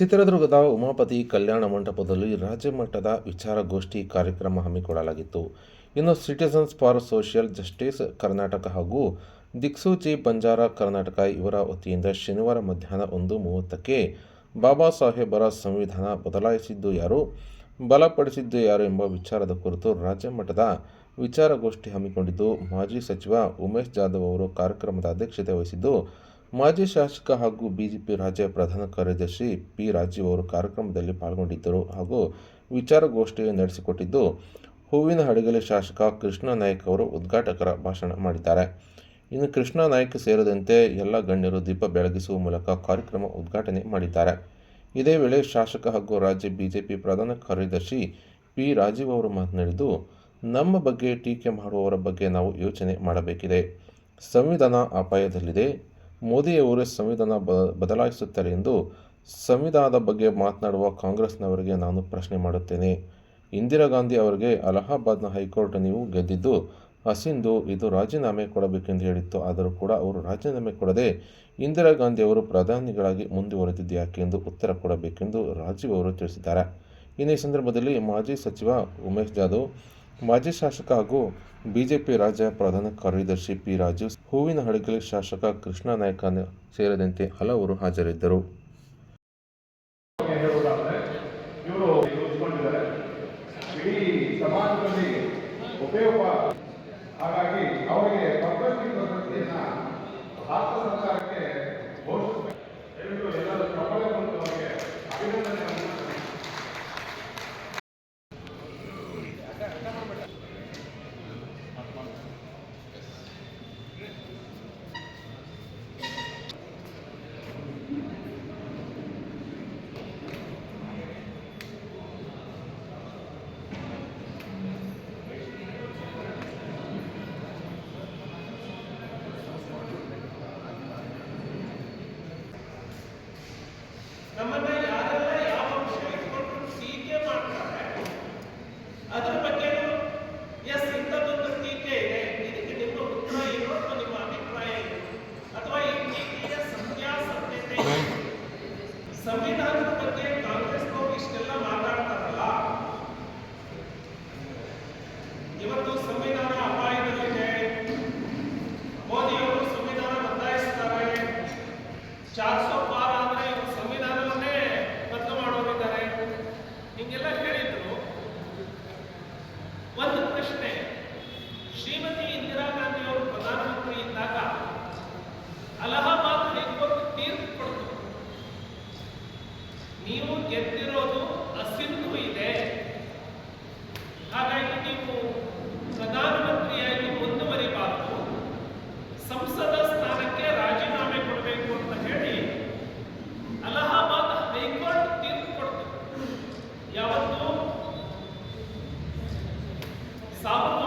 ಚಿತ್ರದುರ್ಗದ ಉಮಾಪತಿ ಕಲ್ಯಾಣ ಮಂಟಪದಲ್ಲಿ ರಾಜ್ಯ ಮಟ್ಟದ ವಿಚಾರಗೋಷ್ಠಿ ಕಾರ್ಯಕ್ರಮ ಹಮ್ಮಿಕೊಳ್ಳಲಾಗಿತ್ತು. ಇನ್ನು citizens for social justice Karnataka ಹಾಗೂ ದಿಕ್ಸೂಚಿ ಬಂಜಾರ ಕರ್ನಾಟಕ ಇವರ ವತಿಯಿಂದ ಶನಿವಾರ ಮಧ್ಯಾಹ್ನ ಒಂದು ಮೂವತ್ತಕ್ಕೆ ಬಾಬಾ ಸಾಹೇಬರ ಸಂವಿಧಾನ ಬದಲಾಯಿಸಿದ್ದು ಯಾರು, ಬಲಪಡಿಸಿದ್ದು ಯಾರು ಎಂಬ ವಿಚಾರದ ಕುರಿತು ರಾಜ್ಯ ಮಟ್ಟದ ವಿಚಾರಗೋಷ್ಠಿ ಹಮ್ಮಿಕೊಂಡಿದ್ದು ಮಾಜಿ ಸಚಿವ ಉಮೇಶ್ ಜಾಧವ್ ಅವರು ಕಾರ್ಯಕ್ರಮದ ಅಧ್ಯಕ್ಷತೆ ವಹಿಸಿದ್ದು ಮಾಜಿ ಶಾಸಕ ಹಾಗೂ ಬಿಜೆಪಿ ರಾಜ್ಯ ಪ್ರಧಾನ ಕಾರ್ಯದರ್ಶಿ ಪಿ ರಾಜೀವ್ ಅವರು ಕಾರ್ಯಕ್ರಮದಲ್ಲಿ ಪಾಲ್ಗೊಂಡಿದ್ದರು ಹಾಗೂ ವಿಚಾರಗೋಷ್ಠಿ ನಡೆಸಿಕೊಟ್ಟಿದ್ದು, ಹೂವಿನ ಹಡಗಲಿ ಶಾಸಕ ಕೃಷ್ಣ ನಾಯ್ಕ್ ಅವರು ಉದ್ಘಾಟಕರ ಭಾಷಣ ಮಾಡಿದ್ದಾರೆ. ಇನ್ನು ಕೃಷ್ಣ ನಾಯ್ಕ್ ಸೇರಿದಂತೆ ಎಲ್ಲ ಗಣ್ಯರು ದೀಪ ಬೆಳಗಿಸುವ ಮೂಲಕ ಕಾರ್ಯಕ್ರಮ ಉದ್ಘಾಟನೆ ಮಾಡಿದ್ದಾರೆ. ಇದೇ ವೇಳೆ ಶಾಸಕ ಹಾಗೂ ರಾಜ್ಯ ಬಿಜೆಪಿ ಪ್ರಧಾನ ಕಾರ್ಯದರ್ಶಿ ಪಿ ರಾಜೀವ್ ಅವರು ಮಾತನಾಡಿದ್ದು, ನಮ್ಮ ಬಗ್ಗೆ ಟೀಕೆ ಮಾಡುವವರ ಬಗ್ಗೆ ನಾವು ಯೋಚನೆ ಮಾಡಬೇಕಿದೆ. ಸಂವಿಧಾನ ಅಪಾಯದಲ್ಲಿದೆ. ಮೋದಿಯವರೇ ಸಂವಿಧಾನ ಬ ಬದಲಾಯಿಸುತ್ತಾರೆ ಎಂದು ಸಂವಿಧಾನದ ಬಗ್ಗೆ ಮಾತನಾಡುವ ಕಾಂಗ್ರೆಸ್ನವರಿಗೆ ನಾನು ಪ್ರಶ್ನೆ ಮಾಡುತ್ತೇನೆ. ಇಂದಿರಾ ಗಾಂಧಿ ಅವರಿಗೆ ಅಲಹಾಬಾದ್ನ ಹೈಕೋರ್ಟ್ ನೀವು ಗೆದ್ದಿದ್ದು ಅಸಿಂಧು ಇದು ರಾಜೀನಾಮೆ ಕೊಡಬೇಕೆಂದು ಹೇಳಿತ್ತು. ಆದರೂ ಕೂಡ ಅವರು ರಾಜೀನಾಮೆ ಕೊಡದೆ ಇಂದಿರಾ ಗಾಂಧಿ ಅವರು ಪ್ರಧಾನಿಗಳಾಗಿ ಮುಂದುವರೆದಿದ್ದು ಯಾಕೆ ಎಂದು ಉತ್ತರ ಕೊಡಬೇಕೆಂದು ರಾಜೀವ್ ಅವರು ತಿಳಿಸಿದ್ದಾರೆ. ಇನ್ನು ಸಂದರ್ಭದಲ್ಲಿ ಮಾಜಿ ಸಚಿವ ಉಮೇಶ್ ಜಾಧವ್ ಮಾಜಿ ಶಾಸಕ ಹಾಗೂ ಬಿಜೆಪಿ ರಾಜ್ಯ ಪ್ರಧಾನ ಕಾರ್ಯದರ್ಶಿ ಪಿ ರಾಜು, ಹೂವಿನ ಹಡಗಲಿ ಶಾಸಕ ಕೃಷ್ಣ ನಾಯ್ಕ ಸೇರಿದಂತೆ ಹಲವರು ಹಾಜರಿದ್ದರು. ಉಪಯೋಗ Stop.